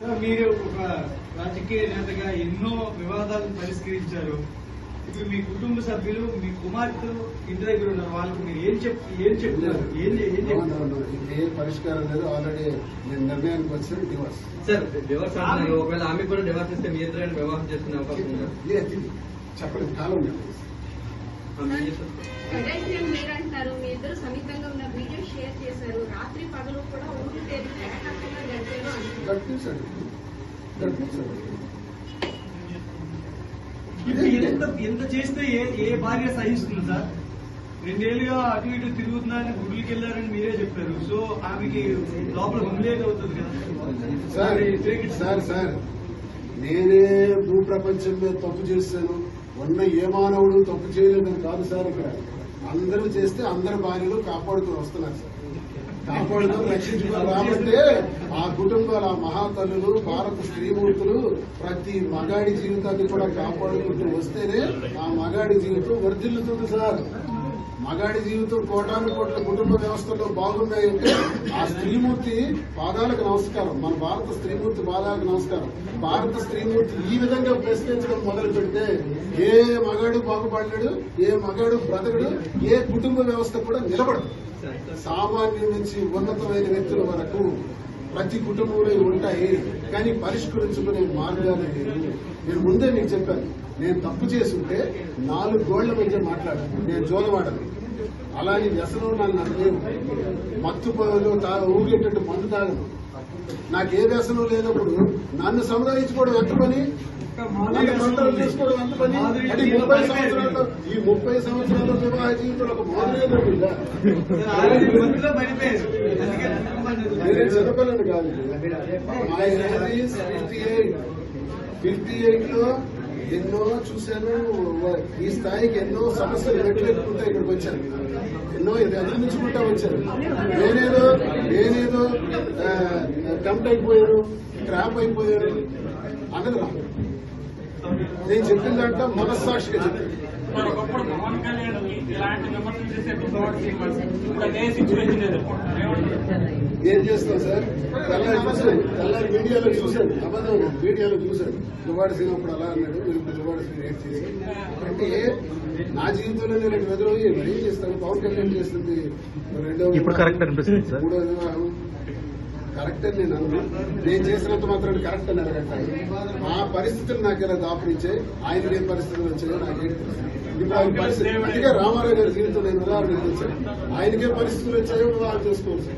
Sir మీరు ఒక రాజకీయ నేతగా ఎన్నో వివాదాలను పరిష్కరించారు. ఇప్పుడు మీ కుటుంబ సభ్యులు మీ కుమార్తెలు ఇంటి దగ్గర ఉన్నారు. వాళ్ళకి మీరు ఏం చెప్ ఏం చెప్తారు? ఏం పరిష్కారం లేదు. ఆల్రెడీ నేను నిర్ణయానికి వచ్చాను డివోర్స్ సార్ డివర్స్ అంటున్నారు. ఒకవేళ ఆమె కూడా డివర్స్ ఇస్తే మీ ఇద్దరు వివాహం చేసుకునే అవకాశం ఉందా? లేదు చెప్పండి కాలం లేదు ఆమె ఏం చేస్తారు? కరెక్ట్ అని మీరు అంటారు మీ ఇద్దరు సమీపంగా ఉన్న వీడియో షేర్ చేశారు. రాత్రి పగలు కూడా ఊరు తేదీ గడిపించాడు గడిపించాడు ఇప్పుడు ఎంత చేస్తే ఏ ఏ భార్య సహిస్తుంది సార్? రెండేళ్ళుగా అటు ఇటు తిరుగుతున్నారని గుడ్లకి వెళ్ళారని మీరే చెప్పారు. సో ఆమెకి లోపల హుమ్లేట్ అవుతుంది కదా. సార్ సార్ సార్ నేనే భూ ప్రపంచం మీద తప్పు చేశాను. ఉన్న ఏ మానవుడు తప్పు చేయలేదని కాదు సార్ ఇక్కడ. అందరూ చేస్తే అందరి భార్యలు కాపాడుతూ వస్తున్నారు సార్. కాపాడుతూ రక్షించుకొని రాబట్టే ఆ కుటుంబాల మహాతనులు మహాతల్లులు భారత స్త్రీమూర్తులు ప్రతి మగాడి జీవితాన్ని కూడా కాపాడుకుంటూ వస్తేనే ఆ మగాడి జీవితం వర్ధిల్లుతుంది సార్. మగాడి జీవితం కోటాను కోట్ల కుటుంబ వ్యవస్థలో బాగున్నాయంటే ఆ స్త్రీమూర్తి పాదాలకు నమస్కారం. మన భారత స్త్రీమూర్తి పాదాలకు నమస్కారం. భారత స్త్రీమూర్తి ఈ విధంగా ప్రశ్నించడం మొదలు పెడితే ఏ మగాడు బాగుపడలేడు ఏ మగాడు బ్రతకడు ఏ కుటుంబ వ్యవస్థ కూడా నిలబడదు. సామాన్యం నుంచి ఉన్నతమైన వ్యక్తుల వరకు ప్రతి కుటుంబంలో ఉంటాయి కానీ పరిష్కరించుకునే మార్గాలు లేవు నేను ముందే మీకు చెప్పాను. నేను తప్పు చేసుంటే నాలుగు గోళ్ళ మధ్య మాట్లాడాను. నేను జోలవాడను అలాని వ్యసనం నన్ను నాకు మత్తు ఊగేటట్టు మందు తాగను. నాకు ఏ వ్యసనం లేనప్పుడు నన్ను సంరక్షించుకోవడం ఎంత పని? ఈ ముప్పై ఈ ముప్పై సంవత్సరాల వివాహ జీవితంలో ఒక మాదిరిగా ఉందా ఆల్రెడీ మధ్యలో పడిపోయారు అందుకే కాదు ఫిఫ్టీ ఎయిట్ ఫిఫ్టీ ఎయిట్లో ఎన్నో చూశాను ఈ స్థాయికి ఎన్నో సమస్యలు వ్యతిరేకుంటా ఇక్కడికి వచ్చాను ఎన్నో అధిగమించుకుంటా వచ్చాను నేనేదో నేనేదో టెంప్ట్ అయిపోయాను ట్రాప్ అయిపోయాను అన్నది నాకు నేను చెప్పిన. దాంట్లో మనస్సాక్షిగా చెప్పాను? ఏం చేస్తాం సార్? తెల్లారి చూశాను తెల్లారి మీడియాలో చూశాను అబద్ధం మీడియాలో చూశాను దువాడు సినప్పుడు అలా అన్నాడు. మీరు ఇప్పుడు దువాడు సిని రేట్ చేసి అంటే నా జీవితంలో నేను మరి ఏం చేస్తాను పవన్ కళ్యాణ్ చేస్తుంది. రెండో ఇప్పుడు కరెక్ట్ అనిపిస్తుంది సార్. మూడో కరెక్ట్ అని నేను అన్నాను నేను చేసినంత మాత్రం కరెక్ట్ అని అడగండి ఆ పరిస్థితులు నాకు ఎలా దాపరించాయి ఆయన ఏం పరిస్థితులు వచ్చాయో నాకేం ఇప్పుడు ఆయన పరిస్థితి అందుకే రామారావు గారి జీవితం నేను ఉదాహరణ తెచ్చాను ఆయనకే పరిస్థితులు వచ్చాయో వాళ్ళు చేసుకోవచ్చు.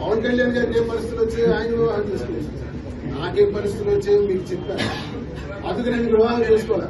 పవన్ కళ్యాణ్ గారికి ఏం పరిస్థితులు వచ్చాయో ఆయన వివాహం చూసుకోవచ్చు. నాకేం పరిస్థితులు వచ్చాయో మీకు చెప్పాను. అందుకు నేను వివాహం చేసుకోవాలి?